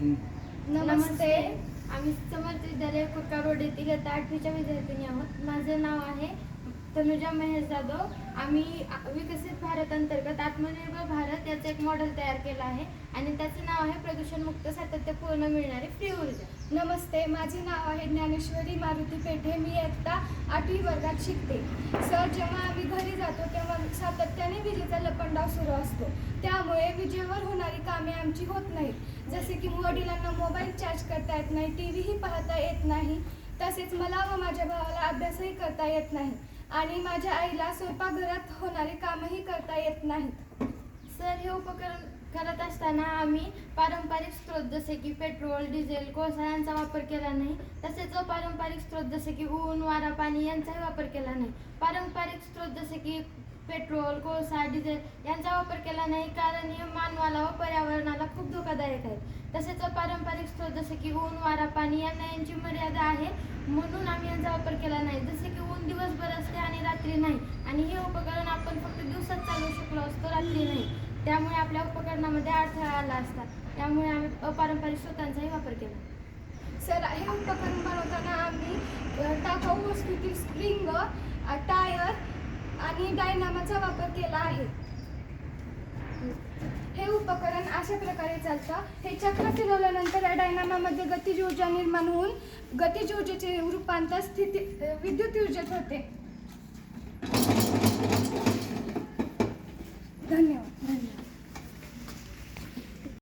नमस्ते. आम्ही समर्थ विद्यालय कुटका रोड येथील इयत्ता आठवीच्या विद्यार्थिनी आहोत. माझं नाव आहे तनुजा महेश जाधव. आम्ही विकसित भारत अंतर्गत आत्मनिर्भर भारत याचं एक मॉडेल तयार केलं आहे. आणि त्याचं नाव आहे प्रदूषणमुक्त सातत्यपूर्ण मिळणारी फ्री ऊर्जा. नमस्ते माझे नाव आहे ज्ञानेश्वरी मारुती पेठे. मी एकदा आठवी वर्गात शिकते. सर जेव्हा आम्ही घरी जातो तेव्हा सातत्याने विजेचा लपंडाव सुरू असतो. त्यामुळे विजेवर होणार कामे आमची होत नाहीत. जसे की वडिलांना मोबाईल चार्ज करता येत नाही टी व्हीही पाहता येत नाही तसेच मला व माझ्या भावाला अभ्यासही करता येत नाही आणि माझ्या आईला स्वयंपाकघरात होणारी कामही करता येत नाहीत. सर हे उपकरण करत असताना आम्ही पारंपरिक स्रोत जसे की पेट्रोल डिझेल कोळसा यांचा वापर केला नाही. तसेच अपारंपरिक स्रोत जसे की ऊन वारा पाणी यांचाही वापर केला नाही. पारंपरिक स्रोत जसे की पेट्रोल कोळसा डिझेल यांचा वापर केला नाही. कारण हे मानवाला व पर्यावरणाला खूप धोकादायक आहेत तसेच पारंपरिक स्रोत जसे की ऊन वारा पाणी यांना यांची मर्यादा आहे. म्हणून आम्ही यांचा वापर केला नाही. जसे की ऊन दिवसभर असते आणि रात्री नाही. आणि हे उपकरण आपण फक्त दिवसात चालवू शकलो असतो रात्री नाही. त्यामुळे आपल्या उपकरणामध्ये अडथळा आला असता. त्यामुळे आम्ही अपारंपरिक स्रोतांचाही वापर केला. सर हे उपकरण बनवताना आम्ही टाकाऊ वस्तूतील स्प्रिंग टा आणि डायनामाचा वापर केला आहे. हे उपकरण अशा प्रकारे चालतं. हे चक्र फिरवल्यानंतर या डायनामामध्ये गतिज ऊर्जा निर्माण होऊन गतिज ऊर्जेचे रूपांतर स्थिती विद्युत ऊर्जेत होते.